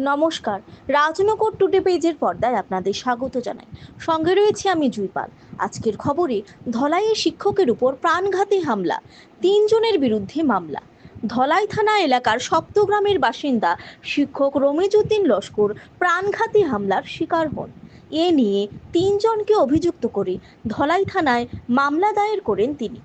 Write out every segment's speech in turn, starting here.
নমস্কার। রাজনগর টুডে পেজের পর্দায় আপনাদের স্বাগত জানাই। সঙ্গে রয়েছে আমি জুইপাল। আজকের খবরে ধলাইয়ে শিক্ষকের উপর প্রাণঘাতী হামলা, তিনজনের বিরুদ্ধে মামলা। ধলাই থানা এলাকার সপ্তগ্রামের বাসিন্দা শিক্ষক রমিজউদ্দিন লস্কর প্রাণঘাতী হামলার শিকার হন। এ নিয়ে তিনজনকে অভিযুক্ত করে ধলাই থানায় মামলা দায়ের করেন তিনি।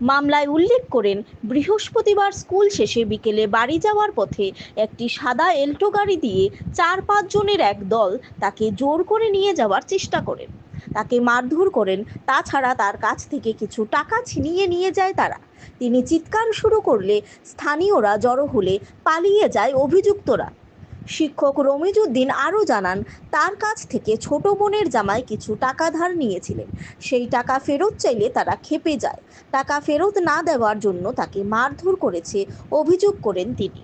মামলায় উল্লেখ করেন, বৃহস্পতিবার স্কুল শেষে বিকেলে বাড়ি যাওয়ার পথে একটি সাদা এল্টো গাড়ি দিয়ে চার পাঁচ জনের এক দল তাকে জোর করে নিয়ে যাওয়ার চেষ্টা করেন। তাকে মারধর করেন, তাছাড়া তার কাছ থেকে কিছু টাকা ছিনিয়ে নিয়ে যায় তারা। তিনি চিৎকার শুরু করলে স্থানীয়রা জড়ো হলে পালিয়ে যায় অভিযুক্তরা। শিক্ষক রমিজউদ্দিন আরও জানান, তার কাছ থেকে ছোট বোনের জামাই কিছু টাকা ধার নিয়েছিলেন। সেই টাকা ফেরত চাইলে তারা খেপে যায়। টাকা ফেরত না দেওয়ার জন্য তাকে মারধর করেছে, অভিযোগ করেন তিনি।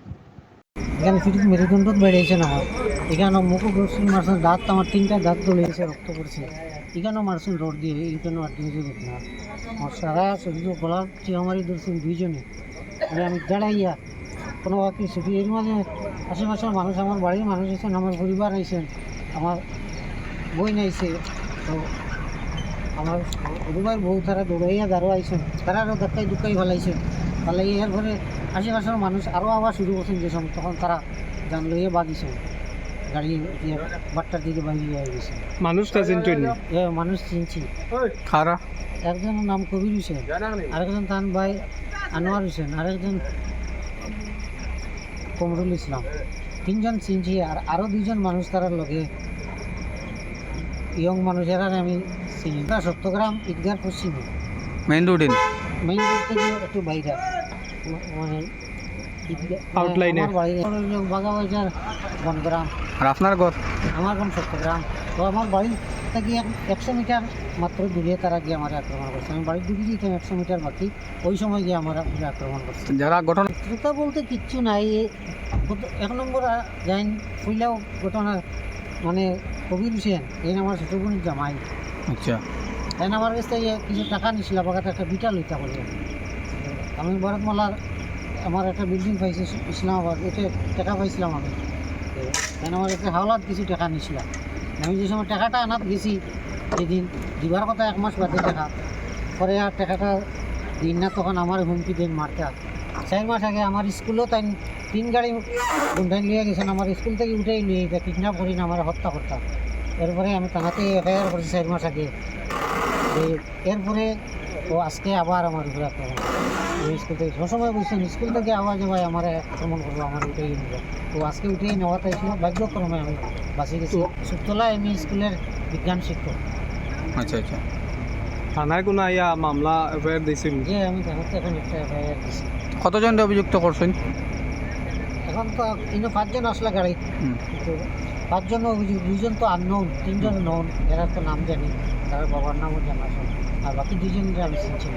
এখানে ফিটিং মেরুদণ্ড বেড়েছে না। এখানে মুখ ঘুরছিল মারছেন দাঁত, আমার তিনটা দাঁত দলেছে রক্ত পড়ছে। এখানেও মারছেন রোড দিয়ে এইখানেও আর দিয়ে দেবে না। আমার সারা শরীর গলার চিয়ামারি ধরছেন দুইজনে। আমি দাঁড়াইয়া কোনো বাকি ছুটি এর মাঝে? আশেপাশের মানুষ আমার বাড়ির মানুষ আছেন আমার পরিবার আইছেন আমার বই নাইছে তো আমার পরিবার বউ তারা দৌড়াইয়া দাঁড়ো আইছেন তারা আরও ধাক্কাই দুক্কাই ভালাইছেন ভালাই এর পরে আশেপাশের মানুষ আরও আবার শুরু করছেন যে সময় তখন তারা যান লইয়ে বাগিছে গাড়ি দিয়ে বাট্টার দিকে বাগিয়ে গেছে। মানুষটা চিনতেন এ মানুষ চিনছি। খারা একজনের নাম কবির হোসেন আরেকজন তান ভাই আনোয়ার হোসেন আরেকজন কমরুল ইসলাম। তিনজন চিনছি আর আরও দুইজন মানুষ তার লগে। ইয়ং মানুষেরা আমি চিনি তা সপ্তগ্রাম ঈদগার পশ্চিমে। মেইন রোডিন মেইন রোড থেকে একটু বাইরে। মানে বাড়ি হলো বাগাবাজার বনগ্রাম। আর আপনার ঘর? আমার গ্রাম সপ্তগ্রাম। তো আমার বাড়ি থেকে এক- একশো মিটার মাত্র দূরে তারা গিয়ে আমার আক্রমণ করছে। আমি বাড়ির ঢুকে যেতাম একশো মিটার বাকি ওই সময় গিয়ে আমার আক্রমণ করছে। যারা ঘটনা শত্রুতা বলতে কিচ্ছু নাই। এক নম্বর যাইন ফুইলাও ঘটনা মানে কবির হোসেন এই আমার ছোট বোনের জামাই। আচ্ছা। তাই আমার কাছ থেকে কিছু টাকা নিছিল বাগাত একটা বিটা লইতা বলে। আমি ভরতমালার আমার একটা বিল্ডিং পাইছি ইসলামাবাদ এটা টাকা পাইছিলাম আমি। তাই আমার একটা হাওলাত কিছু টাকা নিছিলাম আমি যে সময় টাকাটা আনাত গেছি, যেদিন দিবার কথা এক মাস বাদে টাকা পরে আর টাকাটা দিন না, তখন আমার হুমকি দেন মারতে চার মাস আগে আমার স্কুলও তাই তিন গাড়ি গুন্ডাই লিয়ে গেছেন, আমার স্কুল থেকে উঠেই নিয়ে যেতে কিডন্যাপ করি না, আমার হত্যা করতাম এরপরে আমি তাহাতে এফআইআর করেছি চার মাস আগে। এরপরে ও আজকে আবার আমার উপরে আক্রমণ আমি স্কুল থেকে সবসময় বলছেন স্কুল থেকে আবার যে ভাই আমার আক্রমণ করব আমার উঠেই নেব তো আজকে উঠেই নেওয়াটাই ছিল ভাগ্যক্রমে আমি বাঁচি গেছি। সুতলা এমই স্কুলের বিজ্ঞান শিক্ষক। আচ্ছা আচ্ছা। থানায় কোনো আইয়া মামলা এফআইআর দিয়েছিল যে আমি তাহাতে এখন একটা এফআইআর দিছি। কতজন অভিযুক্ত করছেন? এখন তো কিন্তু পাঁচজন আসলে গাড়ি। কিন্তু পাঁচজন অভিযোগ দুজন তো আননোন তিনজন নন এরা তো নাম জানি, তার বাবার নামও জানা। আর বাকি দুজন আমি চিনছি